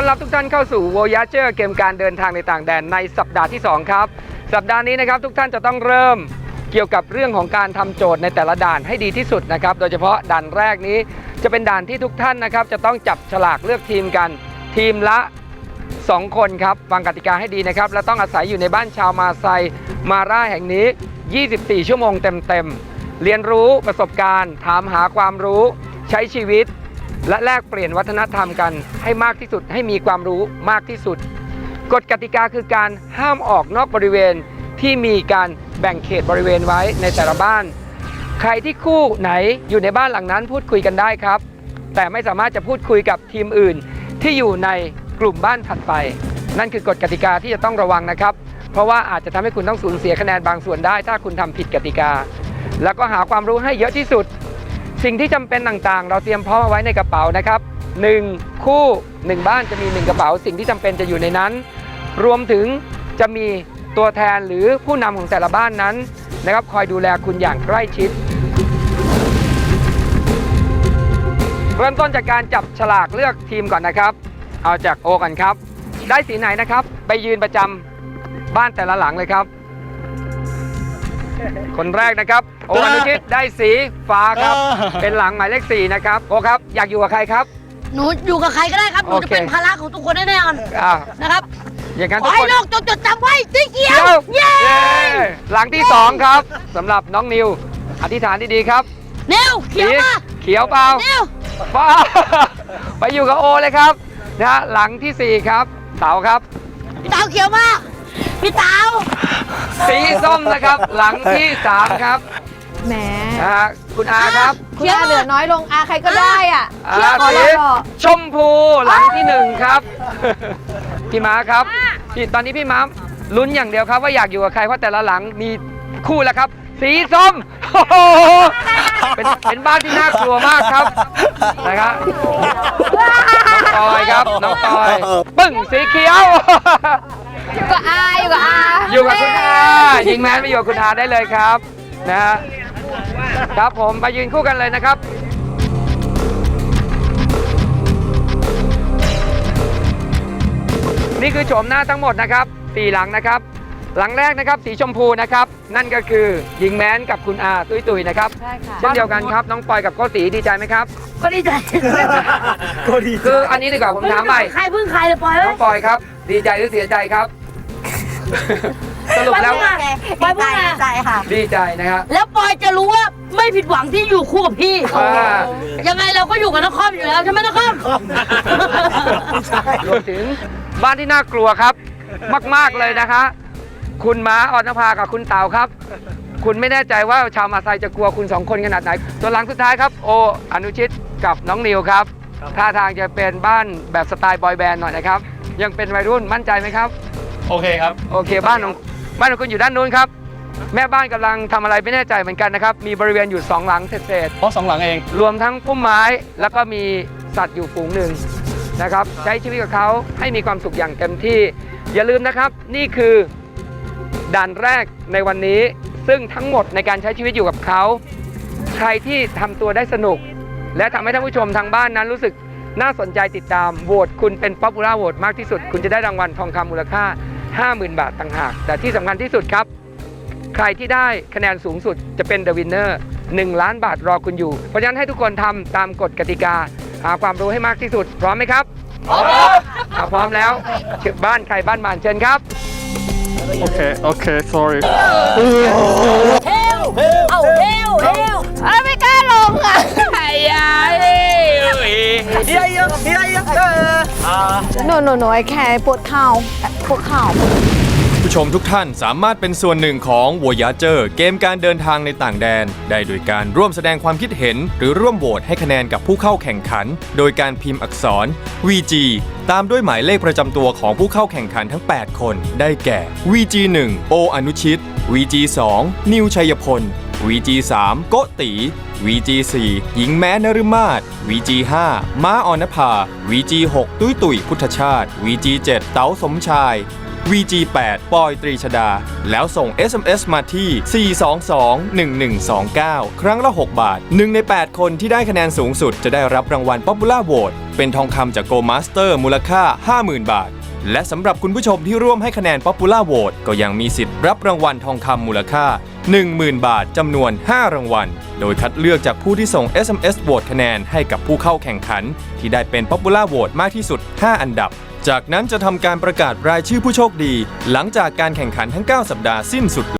ต้อนรับทุกท่านเข้าสู่ Voyager เกมการเดินทางในต่างแดนในสัปดาห์ที่ 2 ครับ สัปดาห์นี้นะครับทุกท่านจะต้องเริ่มเกี่ยวกับเรื่องของการทำโจทย์ในแต่ละด่านให้ดีที่สุดนะครับ โดยเฉพาะด่านแรกนี้จะเป็นด่านที่ทุกท่านนะครับ จะต้องจับฉลากเลือกทีมกัน ทีมละ 2 คนครับฟังกติกาให้ดีนะครับ และต้องอาศัยอยู่ในบ้านชาวมาไซมาร่าแห่งนี้ 24 ชั่วโมงเต็มๆเรียนรู้ประสบการณ์ ถามหาความรู้ ใช้ชีวิต และแลกเปลี่ยนวัฒนธรรมกันให้มากที่สุดให้มีความรู้มากที่สุด กฎกติกาคือการห้ามออกนอกบริเวณที่มีการแบ่งเขตบริเวณไว้ในแต่ละบ้าน ใครที่คู่ไหนอยู่ในบ้านหลังนั้นพูดคุยกันได้ครับ แต่ไม่สามารถจะพูดคุยกับทีมอื่น ที่อยู่ในกลุ่มบ้านถัดไป นั่นคือกฎกติกาที่จะต้องระวังนะครับ เพราะว่าอาจจะทำให้คุณต้องสูญเสียคะแนนบางส่วนได้ ถ้าคุณทำผิดกติกา แล้วก็หาความรู้ให้เยอะที่สุด สิ่งที่จำเป็นต่างๆ เราเตรียมพร้อมเอาไว้ในกระเป๋านะครับหนึ่งคู่หนึ่งบ้านจะมีหนึ่งกระเป๋า สิ่งที่จำเป็นจะอยู่ในนั้น รวมถึงจะมีตัวแทนหรือผู้นำของแต่ละบ้านนั้นนะครับคอยดูแลคุณอย่างใกล้ชิด เริ่มต้นจากการจับฉลากเลือกทีมก่อนนะครับ เอาจากโอกันครับ ได้สีไหนนะครับ ไปยืนประจำบ้านแต่ละหลังเลยครับ คนแรกนะครับ โออนุชิตได้สีฟ้าครับเป็นหลังหมายเลขสี่นะครับโอครับ อยากอยู่กับใครครับ หนูอยู่กับใครก็ได้ครับ หนูโอจะเค เป็นภาระของทุกคนแน่ๆอนอ่านะครับ อย่างนั้นขทุอกให้คน โลกจดจดจำไว้สีเขียเดี๋วยว เย้ เย้หลังที่สองครับสำหรับน้องนิว อธิษฐานดีๆครับเนวเขียวมาเขียวเปล่าเนวป้า ไปอยู่กับโอเลยครับนะฮะหลังที่4ครับเต๋าครับพี่เต๋าเขียวมา พี่เต๋าสีส้มนะครับ หลังที่3ครับแหมนะฮะคุณอาครับคุณอาเหลือน้อยลงอาใครก็ได้อะอาเขียวก่อนสีแล้วก็ชมพูหลังที่1ครับพี่ม้าครับพี่ตอนนี้พี่ม้าลุ้นอย่างเดียวครับ ว่าอยากอยู่กับใครเพราะแต่ละหลังมีคู่แล้วครับ สีส้มโอ้โหเป็นเป็นบ้านที่น่ากลัวมากครับนะครับน้องปอยครับน้องปอยปึ้งสีเขียว อยู่กับอาอยู่กับอาอยู่กับคุณอายิงแมนไปอยู่กับคุณอาได้เลยครับ นะฮะครับผมไปยืนคู่กันเลยนะครับนี่คือโฉมหน้าทั้งหมดนะครับสี่หลังนะครับ หลังแรกนะครับสีชมพูนะครับ นั่นก็คือหญิงแมนกับคุณอาตุ้ยตุยนะครับใช่ค่ะ เช่นเดียวกันครับน้องปอยกับโกสีดีใจไหมครับ ก็ดีใจคืออันนี้ดีกว่าผมถามใหม่ใครพึ่งใครเลยปล่อยไว้น้องปอยครับ ดีใจหรือเสียใจครับ สรุปแล้วปล่อยพึ่งมาใจค่ะ ดีใจนะครับแล้วปอยจะรู้ว่าไม่ผิดหวังที่อยู่คู่กับพี่อ่ายังไงเราก็อยู่กับนครอยู่แล้วใช่ไหมนครรวมถึงบ้านที่น่ากลัวครับ มาก ๆเลยนะคะ คุณม้าออนภากับคุณเต่าครับ คุณไม่แน่ใจว่าชาวมาไซจะกลัวคุณสองคนขนาดไหน ตัวหลังสุดท้ายครับ โอ อนุชิตกับน้องนิวครับ ท่าทางจะเป็นบ้านแบบสไตล์บอยแบนด์หน่อยนะครับ ยังเป็นวัยรุ่นมั่นใจไหมครับ โอเคครับ โอเคบ้านของบ้านของคุณอยู่ด้านนู้นครับ แม่บ้านกำลังทำอะไรไม่แน่ใจเหมือนกันนะครับ มีบริเวณอยู่สองหลังเศษๆเพราะสองหลังเองรวมทั้งพุ่มไม้แล้วก็มีสัตว์อยู่ฝูงหนึ่งนะครับ ใช้ชีวิตกับเขาให้มีความสุขอย่างเต็มที่ อย่าลืมนะครับ นี่คือ ด่านแรกในวันนี้ซึ่งทั้งหมดในการใช้ชีวิตอยู่กับเขา ใครที่ทำตัวได้สนุก และทำให้ท่านผู้ชมทางบ้านนั้นรู้สึกน่าสนใจติดตามโหวตคุณเป็นป๊อปปูล่าโหวตมากที่สุด คุณจะได้รางวัลทองคำมูลค่า 50,000 บาทต่างหาก แต่ที่สำคัญที่สุดครับ ใครที่ได้คะแนนสูงสุดจะเป็นเดอะวินเนอร์1ล้านบาทรอคุณอยู่ เพราะฉะนั้นให้ทุกคนทำตามกฎกติกาหาความรู้ให้มากที่สุด พร้อมไหมครับพร้อมพร้อมแล้วเชิญบ้านใครบ้านมันเชิญครับ โอเคโอเค sorry เฮลเอาเฮลเฮลอาไม่กล้าลงอะหนูหนูหนูไอ้แค่ปวดเข่าปวดเข่า ผู้ชมทุกท่านสามารถเป็นส่วนหนึ่งของ Voyager เกมการเดินทางในต่างแดน ได้โดยการร่วมแสดงความคิดเห็น หรือร่วมโหวตให้คะแนนกับผู้เข้าแข่งขัน โดยการพิมพ์อักษร VG ตามด้วยหมายเลขประจำตัวของผู้เข้าแข่งขันทั้ง 8 คน ได้แก่ VG 1 โออนุชิต VG 2 นิวชัยพล VG 3 โกติ VG 4 หญิงแม้นฤมาศ VG 5 ม้าออนภา VG 6 ตุ้ยตุ๋ยพุทธชาติ VG 7 เต๋าสมชาย VG8 ปอยตรีชดา แล้วส่ง SMS มาที่ 422-1129 ครั้งละ 6 บาท 1 ใน 8 คนที่ได้คะแนนสูงสุดจะได้รับรางวัล Popular Vote เป็นทองคำจาก Go Master มูลค่า 50,000 บาท และสำหรับคุณผู้ชมที่ร่วมให้คะแนน Popular Vote ก็ยังมีสิทธิ์รับรางวัลทองคำมูลค่า 10,000 บาทจำนวน 5 รางวัล โดยคัดเลือกจากผู้ที่ส่ง SMS โหวตคะแนนให้กับผู้เข้าแข่งขัน ที่ได้เป็น Popular Vote มากที่สุด 5 อันดับ จากนั้นจะทำการประกาศรายชื่อผู้โชคดี หลังจากการแข่งขันทั้ง 9 สัปดาห์สิ้นสุด